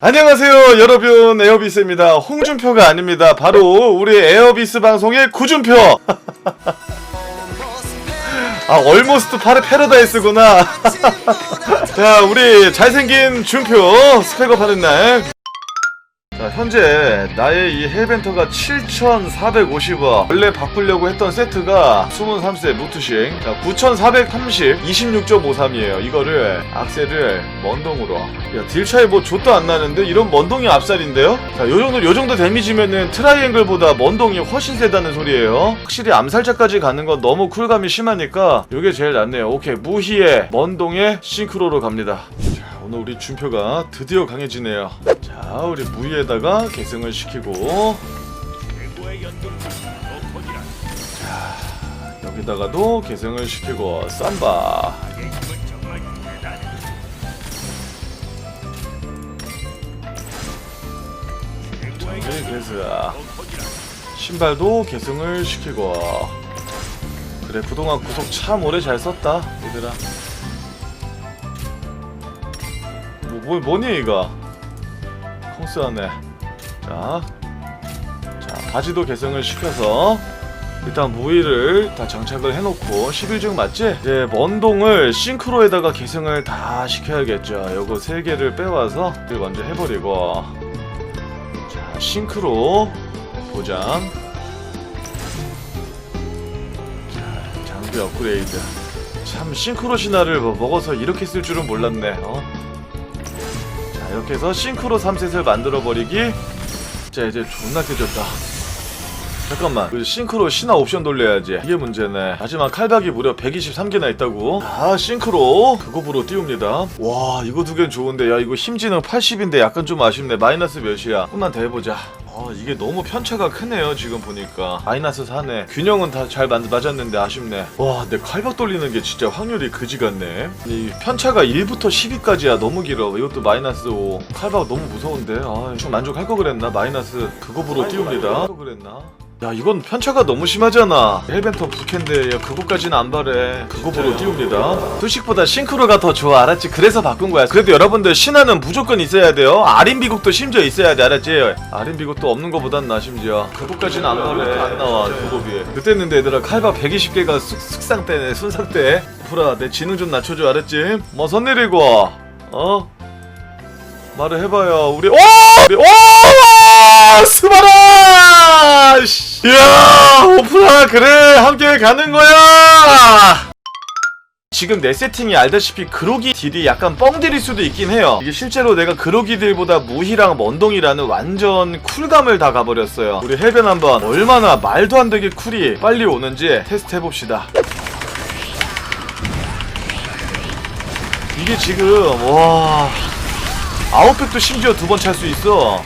안녕하세요 여러분. 에어비스입니다. 홍준표가 아닙니다. 바로 우리 에어비스 방송의 구준표. 아 얼모스트 파르 패러다이스구나. 자 우리 잘생긴 준표 스펙업 하는 날 자, 현재 나의 이 헬벤터가 7,450원. 원래 바꾸려고 했던 세트가 23세 무투싱. 자, 9,430, 26.53이에요. 이거를 악셀을 먼동으로. 야, 딜 차이 뭐 좆도 안 나는데 이런 먼동이 앞살인데요? 자, 요 정도 요 정도 데미지면은 트라이앵글보다 먼동이 훨씬 세다는 소리예요. 확실히 암살자까지 가는 건 너무 쿨감이 심하니까 요게 제일 낫네요. 오케이. 무희의 먼동의 싱크로로 갑니다. 자, 오늘 우리 준표가 드디어 강해지네요. 자, 우리 무희에다가 계승을 시키고. 자, 여기다가도 계승을 시키고 쌈바. 정리 계승 신발도 계승을 시키고. 그래 그동안 구속 참 오래 잘 썼다 얘들아 뭐, 뭐 뭐니 이거? 콩스하네 자, 자 바지도 개성을 시켜서 일단 무의를 다 장착을 해놓고 11중 맞지? 이제 먼동을 싱크로에다가 개성을 다 시켜야겠죠. 요거 3개를 빼와서 먼저 해버리고. 자 싱크로 보장. 자 장비 업그레이드. 참 싱크로 신화를 뭐 먹어서 이렇게 쓸 줄은 몰랐네 어? 자 이렇게 해서 싱크로 3셋을 만들어 버리기. 자 이제 존나 깨졌다. 잠깐만. 그 싱크로 신화 옵션 돌려야지. 이게 문제네. 하지만 칼박이 무려 123개나 있다고. 아 싱크로. 그거으로 띄웁니다. 와 이거 두 개는 좋은데. 야 이거 힘지능 80인데 약간 좀 아쉽네. 마이너스 몇이야? 조금만 더 해보자 아 이게 너무 편차가 크네요 지금 보니까. 마이너스 4네. 균형은 다 잘 맞았는데 아쉽네. 와 내 칼박 돌리는 게 진짜 확률이 그지 같네. 이 편차가 1부터 10위까지야. 너무 길어. 이것도 마이너스 5 칼박 너무 무서운데. 아 좀 만족할 거 그랬나? 마이너스 그거으로 띄웁니다. 또 그랬나 야 이건 편차가 너무 심하잖아. 헬벤터 부캔데 야 그거까지는 안 바래. 그거으로 띄웁니다. 투식보다 싱크로가 더 좋아. 알았지? 그래서 바꾼 거야. 그래도 여러분들 신화는 무조건 있어야 돼요. 아린 비국도 심지어 있어야 돼. 알았지? 아린 비국도 없는 거보단 나 심지어. 그거까지는 안 바래. 안 나와 그거 비에. 그때는 얘들아 칼바 120개가 숙상 때네 순삭 때. 프라 내 지능 좀 낮춰줘. 알았지? 뭐 선 내리고. 어? 말을 해봐요. 우리 오! 우리 오! 스바라! 씨. 이야 오프라 그래 함께 가는 거야. 지금 내 세팅이 알다시피 그로기 딜이 약간 뻥딜일 수도 있긴 해요. 이게 실제로 내가 그로기 딜보다 무희랑 먼동이라는 완전 쿨감을 다 가버렸어요. 우리 헬벤 한번 얼마나 말도 안 되게 쿨이 빨리 오는지 테스트 해봅시다. 이게 지금 와 아웃백도 심지어 두 번 찰 수 있어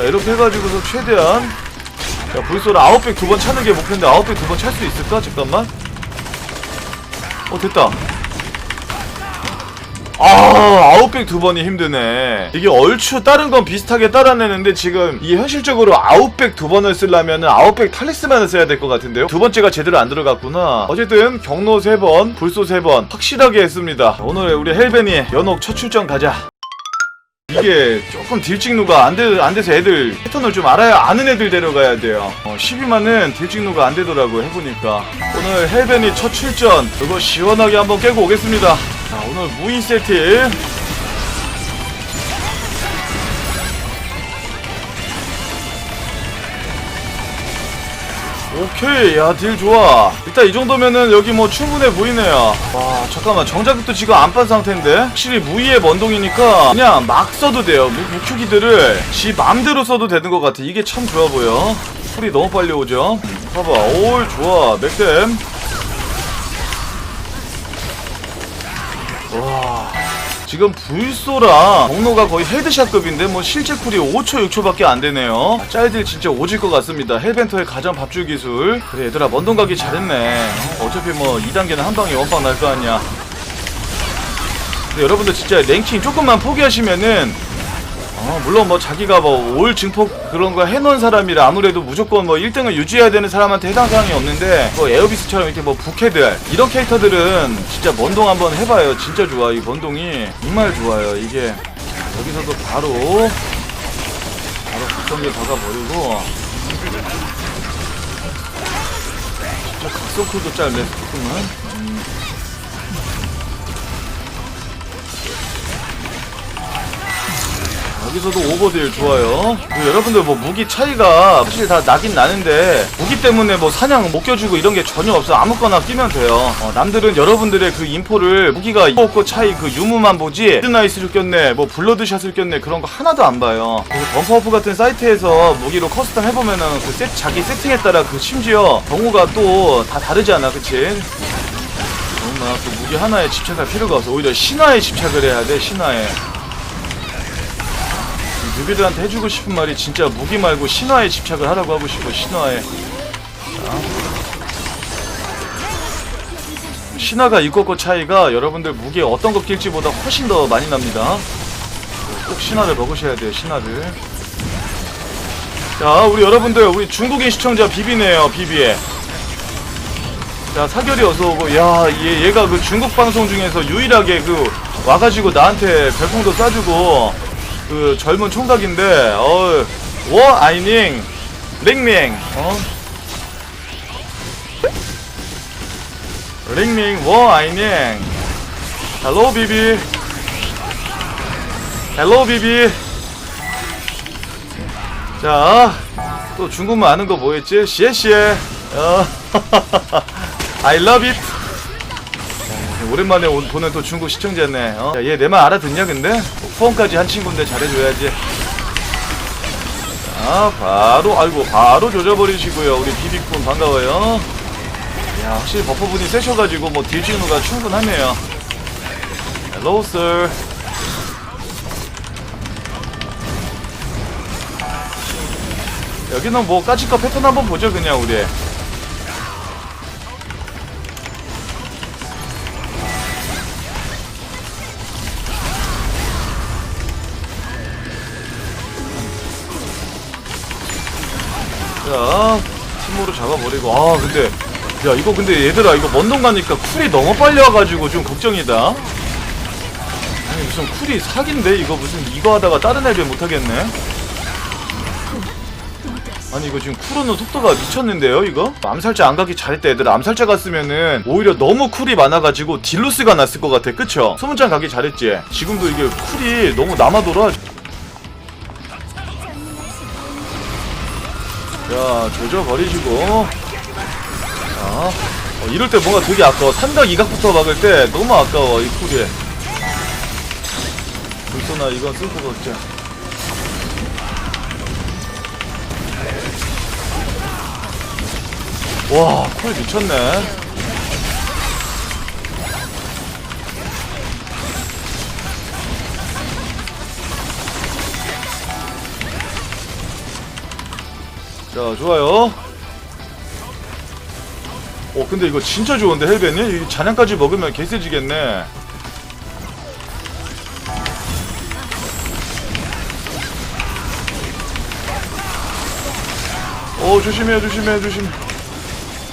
자 이렇게 해가지고서 최대한 야 불소를 아웃백 두 번 차는 게 목표인데 아웃백 두 번 찰 수 있을까? 잠깐만. 어 됐다. 아 아웃백 두 번이 힘드네. 이게 얼추 다른 건 비슷하게 따라내는데 지금 이게 현실적으로 아웃백 두 번을 쓰려면 아웃백 탈리스만을 써야 될 것 같은데요? 두 번째가 제대로 안 들어갔구나. 어쨌든 경로 세번 불소 세 번 확실하게 했습니다. 오늘 우리 헬벤이 연옥 첫 출전 가자 이게 조금 딜찍누가 안, 돼, 안 돼서 애들 패턴을 좀 알아야 아는 애들 데려가야 돼요. 어, 12만은 딜찍누가 안 되더라고 해보니까. 오늘 헬벤이 첫 출전 이거 시원하게 한번 깨고 오겠습니다. 자, 오늘 무인 세트. 오케이 야 딜 좋아. 일단 이 정도면은 여기 뭐 충분해 보이네요. 와 잠깐만 정자극도 지금 안 빤 상태인데? 확실히 무의의 먼동이니까 그냥 막 써도 돼요. 무, 무큐기들을 지 맘대로 써도 되는 것 같아. 이게 참 좋아 보여. 풀이 너무 빨리 오죠? 봐봐 올 좋아. 맥댐. 와 지금 불소랑 경로가 거의 헤드샷급인데 뭐 실제 쿨이 5초 6초밖에 안 되네요. 짤들 진짜 오질 것 같습니다. 헬벤터의 가장 밥줄 기술. 그래 얘들아 먼동 가기 잘했네. 어, 어차피 뭐 2단계는 한 방에 원방 날 거 아니야. 근데 여러분들 진짜 랭킹 조금만 포기하시면은 어, 물론 뭐 자기가 뭐 올 증폭 그런 거 해놓은 사람이라 아무래도 무조건 뭐 1등을 유지해야 되는 사람한테 해당 사항이 없는데 뭐 에어비스처럼 이렇게 뭐 부캐들 이런 캐릭터들은 진짜 먼동 한번 해봐요. 진짜 좋아 이 먼동이 정말 좋아요. 이게 자, 여기서도 바로 바로 각성기 박아버리고. 진짜 각성쿨도 짧네 스포츠 여기서도 오버딜 좋아요. 그 여러분들 뭐 무기 차이가 사실 다 나긴 나는데 무기 때문에 뭐 사냥 못 껴주고 이런 게 전혀 없어. 아무거나 끼면 돼요. 어, 남들은 여러분들의 그 인포를 무기가 없고 차이 그 유무만 보지 나이스를 꼈네, 뭐 블러드샷을 꼈네 그런 거 하나도 안 봐요. 그래서 범퍼오프 같은 사이트에서 무기로 커스텀 해보면은 그 세, 자기 세팅에 따라 그 심지어 경우가 또 다 다르지 않아, 그치? 정말 그 무기 하나에 집착할 필요가 없어. 오히려 신화에 집착을 해야 돼, 신화에. 뉴비들한테 해주고 싶은 말이 진짜 무기 말고 신화에 집착을 하라고 하고 싶어 신화에. 자. 신화가 이것과 차이가 여러분들 무기에 어떤 거 낄지보다 훨씬 더 많이 납니다. 꼭 신화를 먹으셔야 돼요 신화를. 자 우리 여러분들 우리 중국인 시청자 비비네요 비비에. 자 사결이 어서오고 야 얘, 얘가 그 중국 방송 중에서 유일하게 그 와가지고 나한테 별풍도 쏴주고 그 젊은 총각인데 어, 워 아이닝 링밍 어? 링밍 워 아이닝 헬로 비비. 헬로 비비. 자 또 중국말 아는 거 뭐였지? 시에시에. 어. I love it 오랜만에 온, 보는 또 중국 시청자네. 어? 얘내 말 알아듣냐 근데? 후원까지 한 친구인데 잘해줘야지. 자, 바로 아이고 바로 조져버리시고요. 우리 비비쿤 반가워요. 야 확실히 버퍼분이 세셔가지고 뭐 딜진우가 충분하네요. 헬로우 스 여기는 뭐 까짓거 패턴 한번 보죠 그냥 우리. 자, 팀으로 잡아버리고. 아, 근데, 야, 이거 근데 얘들아, 이거 먼동 가니까 쿨이 너무 빨리 와가지고 좀 걱정이다. 아니, 무슨 쿨이 사기인데? 이거 무슨 이거 하다가 다른 애들 못하겠네? 아니 이거 지금 쿨오는 속도가 미쳤는데요 이거? 암살자 안 가기 잘했다 얘들아 암살자 갔으면은 오히려 너무 쿨이 많아가지고 딜로스가 났을 것 같아 그쵸? 소문장 가기 잘했지? 지금도 이게 쿨이 너무 남아돌아 자 조져버리시고. 자 어, 이럴 때 뭔가 되게 아까워. 삼각 이각부터 막을 때 너무 아까워 이 쿨이. 불소나 이건 쓸 거가 없지. 와, 쿨 미쳤네. 자, 좋아요. 어, 근데 이거 진짜 좋은데, 헬벤이? 이 잔향까지 먹으면 개세지겠네. 어, 조심해, 조심해, 조심해.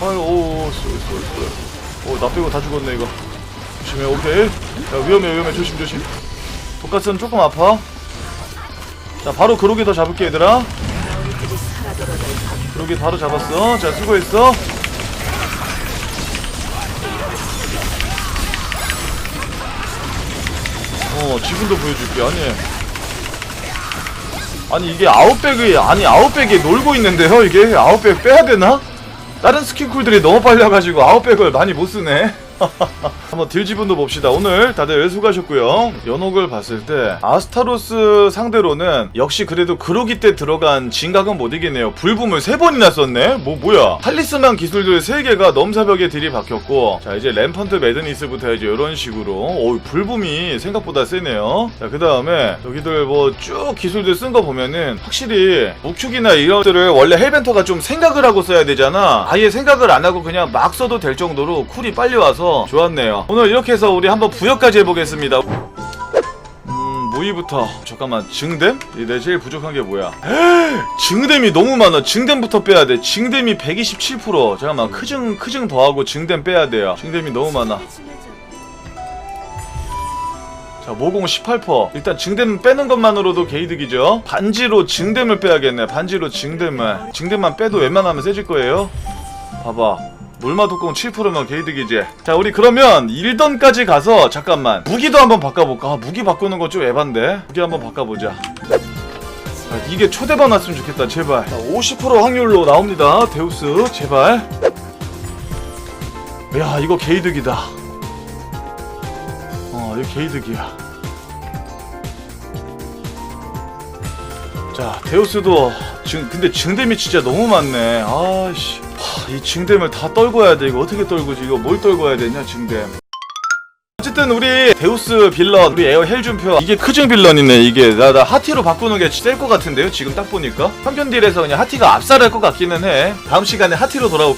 아유, 오, 쏘리, 쏘리, 쏘리. 오, 나 빼고 다 죽었네, 이거. 조심해, 오케이. 야, 위험해, 위험해, 조심, 조심. 독가스는 조금 아파. 자, 바로 그로기 더 잡을게, 얘들아. 그로기 바로 잡았어. 자, 수고했어. 어, 지금도 보여줄게. 아니. 아니, 이게 아웃백이, 아니, 아웃백이 놀고 있는데요, 이게? 아웃백 빼야 되나? 다른 스킨쿨들이 너무 빨려가지고 아웃백을 많이 못 쓰네. 한번 딜 지분도 봅시다. 오늘 다들 수고하셨고요. 연옥을 봤을 때 아스타로스 상대로는 역시 그래도 그로기 때 들어간 진각은 못 이기네요. 불붐을 세 번이나 썼네. 뭐 뭐야? 탈리스만 기술들 세 개가 넘사벽에 딜이 박혔고 자 이제 램펀트 매드니스부터 이제 이런 식으로 오 불붐이 생각보다 세네요. 자 그 다음에 여기들 뭐 쭉 기술들 쓴 거 보면은 확실히 목축이나 이런 것들을 원래 헬벤터가 좀 생각을 하고 써야 되잖아. 아예 생각을 안 하고 그냥 막 써도 될 정도로 쿨이 빨리 와서 좋았네요. 오늘 이렇게 해서 우리 한번 부여까지 해보겠습니다. 음, 무기부터. 잠깐만 증댐? 이내 제일 부족한 게 뭐야? 증댐이 너무 많아. 증댐부터 빼야 돼. 증댐이 127% 잠깐만 크증 크증 더하고 증댐 빼야 돼요. 증댐이 너무 많아. 자 모공 18% 일단 증댐 빼는 것만으로도 게이득이죠. 반지로 증댐을 빼야겠네. 반지로 증댐을. 증댐만 빼도 웬만하면 세질 거예요. 봐봐 물마독공 7%면 게이득이지 자 우리 그러면 1던까지 가서 잠깐만 무기도 한번 바꿔볼까? 아, 무기 바꾸는 거 좀 에반데. 무기 한번 바꿔보자. 자, 이게 초대박 났으면 좋겠다 제발. 자, 50% 확률로 나옵니다 데우스. 제발. 야 이거 게이득이다. 어 이거 게이득이야. 자 데우스도 지금 근데 증댐이 진짜 너무 많네. 아씨. 하, 이 증댐을 다 떨궈야 돼. 이거 어떻게 떨구지? 이거 뭘 떨궈야 되냐 증댐 어쨌든 우리 데우스 빌런 우리 에어 헬준표. 이게 크증 빌런이네 이게. 나, 나 하티로 바꾸는 게될것 같은데요 지금 딱 보니까? 평균 딜에서 그냥 하티가 압살할 것 같기는 해. 다음 시간에 하티로 돌아올